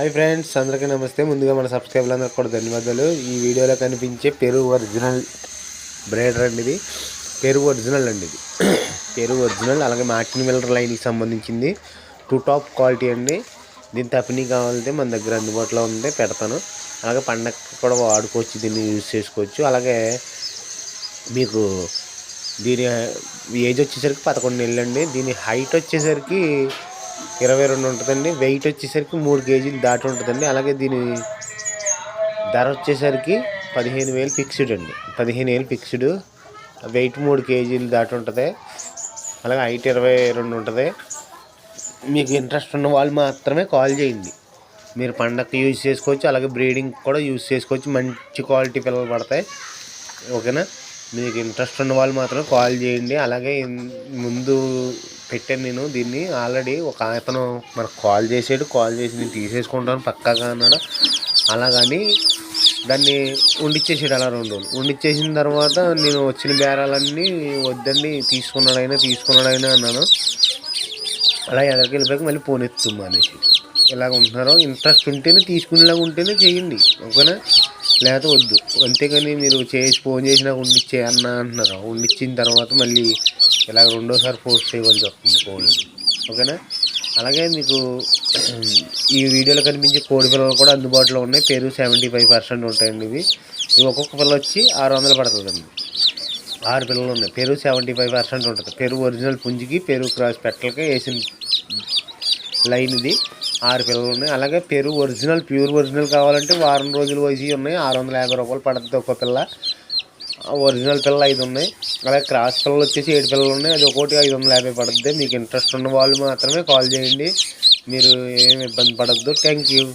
Hi friends అందరికీ నమస్తే. ముందుగా మన సబ్స్క్రైబర్లందరికీ కూడా ధన్యవాదాలు. ఈ వీడియోలో కనిపించే పెరుగు ఒరిజినల్ బ్రేడర్ అండి ఇది. పెరుగు ఒరిజినల్ అండి ఇది. పెరుగు ఒరిజినల్ అలాగే మార్టిన్ మిల్లర్ లైన్కి సంబంధించింది. టూ టాప్ క్వాలిటీ అండి. దీని తపినీ కావాలంటే మన దగ్గర అందుబాటులో ఉంటే పెడతాను. అలాగే పండగకి కూడా వాడుకోవచ్చు దీన్ని యూజ్ చేసుకోవచ్చు. అలాగే మీకు దీని ఏజ్ వచ్చేసరికి పదకొండు నెలలు అండి దీని హైట్ వచ్చేసరికి ఇరవై రెండు ఉంటుందండి. వెయిట్ వచ్చేసరికి మూడు కేజీలు దాటి ఉంటుందండి. అలాగే దీని ధర వచ్చేసరికి పదిహేను వేలు ఫిక్స్డ్ అండి. పదిహేను వేలు ఫిక్స్డ్ వెయిట్ మూడు కేజీలు దాటి ఉంటుంది. అలాగే హైట్ ఇరవై రెండు ఉంటుంది. మీకు ఇంట్రెస్ట్ ఉన్న వాళ్ళు మాత్రమే కాల్ చేయండి. మీరు పండగకి యూజ్ చేసుకోవచ్చు. అలాగే బ్రీడింగ్ కూడా యూజ్ చేసుకోవచ్చు. మంచి క్వాలిటీ పిల్లలు పడతాయి. ఓకేనా మీకు ఇంట్రెస్ట్ ఉన్న వాళ్ళు మాత్రం కాల్ చేయండి. అలాగే ముందు పెట్టాను నేను దీన్ని ఆల్రెడీ ఒక అతను మనకు కాల్ చేసాడు కాల్ చేసి నేను తీసేసుకుంటాను పక్కాగా అన్నాడు. అలా కానీ దాన్ని ఉండిచ్చేసాడు అలా రెండు రోజులు. ఉండిచ్చేసిన తర్వాత నేను వచ్చిన బేరాలన్నీ వద్దండి తీసుకున్నాడైనా తీసుకున్నాడైనా అన్నాను. అలా ఎదరికి వెళ్ళిపోయాక మళ్ళీ ఫోన్ ఎత్తుమ్మా అనేసి ఇలాగ ఉంటున్నారో ఇంట్రెస్ట్ ఉంటేనే తీసుకునేలాగా ఉంటేనే చేయండి. ఓకేనా? లేకపోతే వద్దు. అంతేకాని మీరు చేసి ఫోన్ చేసినా ఉండిచ్చే అన్న అంటున్నారు. ఉండిచ్చిన తర్వాత మళ్ళీ ఇలాగ రెండోసారి పోస్ట్ చేయవలసి వస్తుంది ఫోన్. ఓకేనా? అలాగే మీకు ఈ వీడియోలో కనిపించే కోడి పిల్లలు కూడా అందుబాటులో ఉన్నాయి. పెరుగు సెవెంటీ ఫైవ్ పర్సెంట్ ఉంటాయండి ఇవి. ఇవి ఒక్కొక్క పిల్ల వచ్చి ఆరు వందలు పడుతుందండి. ఆరు పిల్లలు ఉన్నాయి. పెరుగు సెవెంటీ ఫైవ్ పర్సెంట్ ఉంటుంది. పెరుగు ఒరిజినల్ పుంజికి పెరుగు క్రాస్ పెట్టలకి వేసిన లైన్ ఇది. ఆరు పిల్లలు ఉన్నాయి. అలాగే పెరుగు ఒరిజినల్ ప్యూర్ ఒరిజినల్ కావాలంటే వారం రోజులు వయసు ఉన్నాయి. ఆరు వందల యాభై రూపాయలు పడుతుంది ఒక పిల్ల. ఒరిజినల్ పిల్లలు ఐదు ఉన్నాయి. అలాగే క్రాస్ పిల్లలు వచ్చేసి ఏడు పిల్లలు ఉన్నాయి. అది ఒకటి ఐదు వందల యాభై పడుతుంది మీకు ఇంట్రెస్ట్ ఉన్న వాళ్ళు మాత్రమే కాల్ చేయండి. మీరు ఏమి ఇబ్బంది పడద్దు. Thank you